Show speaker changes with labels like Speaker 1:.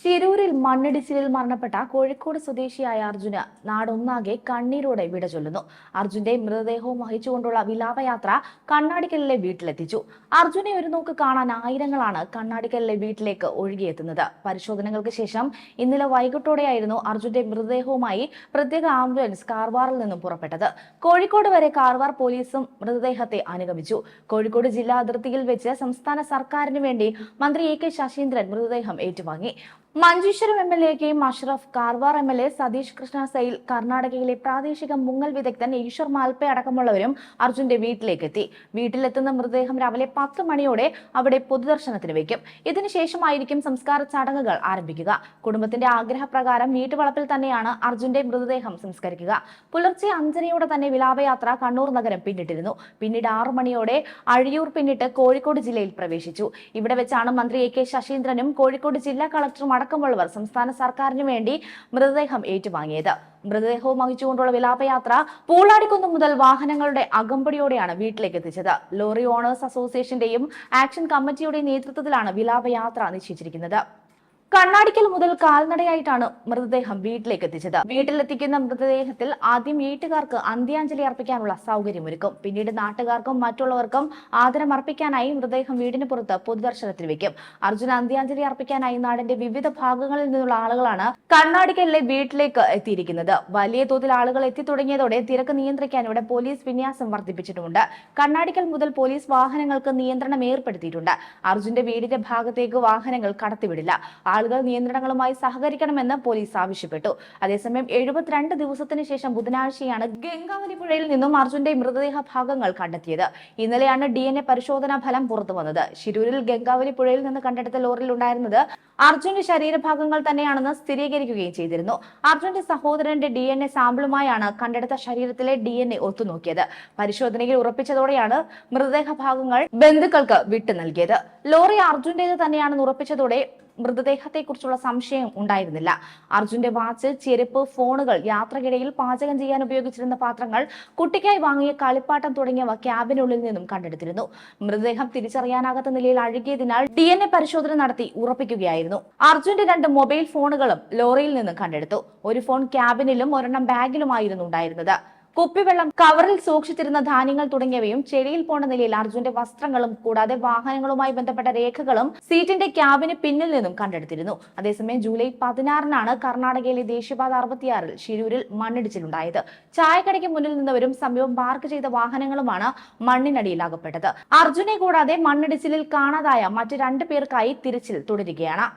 Speaker 1: ശിരൂരിൽ മണ്ണിടിച്ചിലിൽ മരണപ്പെട്ട കോഴിക്കോട് സ്വദേശിയായ അർജുന് നാടൊന്നാകെ കണ്ണീരോടെ വിട ചൊല്ലുന്നു. അർജുന്റെ മൃതദേഹവും വഹിച്ചുകൊണ്ടുള്ള വിലാപയാത്ര കണ്ണാടിക്കലിലെ വീട്ടിലെത്തിച്ചു. അർജുനെ ഒരു നോക്ക് കാണാൻ ആയിരങ്ങളാണ് കണ്ണാടിക്കലിലെ വീട്ടിലേക്ക് ഒഴുകിയെത്തുന്നത്. പരിശോധനകൾക്ക് ശേഷം ഇന്നലെ വൈകിട്ടോടെയായിരുന്നു അർജുന്റെ മൃതദേഹവുമായി പ്രത്യേക ആംബുലൻസ് കാർവാറിൽ നിന്നും പുറപ്പെട്ടത്. കോഴിക്കോട് വരെ കാർവാർ പോലീസും മൃതദേഹത്തെ അനുഗമിച്ചു. കോഴിക്കോട് ജില്ലാ അതിർത്തിയിൽ വെച്ച് സംസ്ഥാന സർക്കാരിന് വേണ്ടി മന്ത്രി എ കെ ശശീന്ദ്രൻ മൃതദേഹം ഏറ്റുവാങ്ങി. Manjeshwaram M L A Ashraf Karwar M L A Satish Krishna Sail കർണാടകയിലെ പ്രാദേശിക മുങ്ങൽ വിദഗ്ധൻ ഈശ്വർ മാൽപ്പെ അടക്കമുള്ളവരും അർജുന്റെ വീട്ടിലേക്ക് എത്തി വീട്ടിലെത്തുന്ന മൃതദേഹം രാവിലെ പത്ത് മണിയോടെ അവിടെ പൊതുദർശനത്തിന് വയ്ക്കും ഇതിനുശേഷമായിരിക്കും സംസ്കാര ചടങ്ങുകൾ ആരംഭിക്കുക. കുടുംബത്തിന്റെ ആഗ്രഹപ്രകാരം വീട്ടുവളപ്പിൽ തന്നെയാണ് അർജുന്റെ മൃതദേഹം സംസ്കരിക്കുക. പുലർച്ചെ അഞ്ചരയോടെ തന്നെ വിലാപയാത്ര കണ്ണൂർ നഗരം പിന്നിട്ടിരുന്നു. പിന്നീട് ആറു മണിയോടെ അഴിയൂർ പിന്നിട്ട് കോഴിക്കോട് ജില്ലയിൽ പ്രവേശിച്ചു. ഇവിടെ വെച്ചാണ് മന്ത്രി എ കെ ശശീന്ദ്രനും കോഴിക്കോട് ജില്ലാ കളക്ടറും അടക്കമുള്ളവർ സംസ്ഥാന സർക്കാരിനു വേണ്ടി മൃതദേഹം ഏറ്റുവാങ്ങിയത്. മൃതദേഹവും വഹിച്ചുകൊണ്ടുള്ള വിലാപയാത്ര പൂളാടിക്കുന്ന് മുതൽ വാഹനങ്ങളുടെ അകമ്പടിയോടെയാണ് വീട്ടിലേക്ക് എത്തിച്ചത്. ലോറി ഓണേഴ്സ് അസോസിയേഷന്റെയും ആക്ഷൻ കമ്മിറ്റിയുടെയും നേതൃത്വത്തിലാണ് വിലാപയാത്ര നിശ്ചയിച്ചിരിക്കുന്നത്. കണ്ണാടിക്കൽ മുതൽ കാൽനടയായിട്ടാണ് മൃതദേഹം വീട്ടിലേക്ക് എത്തിച്ചത് വീട്ടിലെത്തിക്കുന്ന മൃതദേഹത്തിൽ ആദ്യം വീട്ടുകാർക്ക് അന്ത്യാഞ്ജലി അർപ്പിക്കാനുള്ള സൗകര്യമൊരുക്കും. പിന്നീട് നാട്ടുകാർക്കും മറ്റുള്ളവർക്കും ആദരം അർപ്പിക്കാനായി മൃതദേഹം വീടിന് പുറത്ത് പൊതുദർശനത്തിൽ വെക്കും. അർജുന അന്ത്യാഞ്ജലി അർപ്പിക്കാനായി നാടിന്റെ വിവിധ ഭാഗങ്ങളിൽ നിന്നുള്ള ആളുകളാണ് കണ്ണാടിക്കലിലെ വീട്ടിലേക്ക് എത്തിയിരിക്കുന്നത്. വലിയ തോതിൽ ആളുകൾ എത്തിത്തുടങ്ങിയതോടെ തിരക്ക് നിയന്ത്രിക്കാൻ ഇവിടെ പോലീസ് വിന്യാസം വർദ്ധിപ്പിച്ചിട്ടുമുണ്ട്. കണ്ണാടിക്കൽ മുതൽ പോലീസ് വാഹനങ്ങൾക്ക് നിയന്ത്രണം ഏർപ്പെടുത്തിയിട്ടുണ്ട്. അർജുന്റെ വീടിന്റെ ഭാഗത്തേക്ക് വാഹനങ്ങൾ കടത്തിവിടില്ല. ആളുകൾ നിയന്ത്രണങ്ങളുമായി സഹകരിക്കണമെന്ന് പോലീസ് ആവശ്യപ്പെട്ടു. അതേസമയം എഴുപത്തിരണ്ട് ദിവസത്തിന് ശേഷം ബുധനാഴ്ചയാണ് ഗംഗാവലി പുഴയിൽ നിന്നും അർജുന്റെ മൃതദേഹ ഭാഗങ്ങൾ കണ്ടെത്തിയത്. ഇന്നലെയാണ് ഡി എൻ എ പരിശോധനാ ഫലം പുറത്തു വന്നത്. ശിരൂരിൽ ഗംഗാവലി പുഴയിൽ നിന്ന് കണ്ടെടുത്ത ലോറിയിൽ ഉണ്ടായിരുന്നത് അർജുന്റെ ശരീരഭാഗങ്ങൾ തന്നെയാണെന്ന് സ്ഥിരീകരിക്കുകയും ചെയ്തിരുന്നു. അർജുന്റെ സഹോദരന്റെ ഡി എൻ എ സാമ്പിളുമായാണ് കണ്ടെടുത്ത ശരീരത്തിലെ ഡി എൻ എ ഒത്തുനോക്കിയത്. പരിശോധനയിൽ ഉറപ്പിച്ചതോടെയാണ് മൃതദേഹ ഭാഗങ്ങൾ ബന്ധുക്കൾക്ക് വിട്ടു നൽകിയത്. ലോറി അർജുന്റേത് തന്നെയാണെന്ന് ഉറപ്പിച്ചതോടെ മൃതദേഹത്തെക്കുറിച്ചുള്ള സംശയം ഉണ്ടായിരുന്നില്ല. അർജുന്റെ വാച്ച് ചെരുപ്പ് ഫോണുകൾ യാത്രക്കിടയിൽ പാചകം ചെയ്യാൻ ഉപയോഗിച്ചിരുന്ന പാത്രങ്ങൾ കുട്ടിക്കായി വാങ്ങിയ കളിപ്പാട്ടം തുടങ്ങിയവ ക്യാബിനുള്ളിൽ നിന്നും കണ്ടെടുത്തിരുന്നു. മൃതദേഹം തിരിച്ചറിയാനാകാത്ത നിലയിൽ അഴുകിയതിനാൽ ഡി എൻ എ പരിശോധന നടത്തി ഉറപ്പിക്കുകയായിരുന്നു. അർജുന്റെ രണ്ട് മൊബൈൽ ഫോണുകളും ലോറിയിൽ നിന്നും കണ്ടെടുത്തു. ഒരു ഫോൺ ക്യാബിനിലും ഒരെണ്ണം ബാഗിലുമായിരുന്നു ഉണ്ടായിരുന്നത്. കുപ്പിവെള്ളം കവറിൽ സൂക്ഷിച്ചിരുന്ന ധാന്യങ്ങൾ തുടങ്ങിയവയും ചെളിയിൽ പോണ നിലയിൽ അർജുന്റെ വസ്ത്രങ്ങളും കൂടാതെ വാഹനങ്ങളുമായി ബന്ധപ്പെട്ട രേഖകളും സീറ്റിന്റെ ക്യാബിന് പിന്നിൽ നിന്നും കണ്ടെടുത്തിരുന്നു. അതേസമയം ജൂലൈ പതിനാറിനാണ് കർണാടകയിലെ ദേശീയപാത അറുപത്തിയാറിൽ ശിരൂരിൽ മണ്ണിടിച്ചിലുണ്ടായത്. ചായക്കടയ്ക്ക് മുന്നിൽ നിന്നവരും സമീപം പാർക്ക് ചെയ്ത വാഹനങ്ങളുമാണ് മണ്ണിനടിയിൽ അകപ്പെട്ടത് അർജുനെ കൂടാതെ മണ്ണിടിച്ചിലിൽ കാണാതായ മറ്റു രണ്ടു പേർക്കായി തിരച്ചിൽ തുടരുകയാണ്.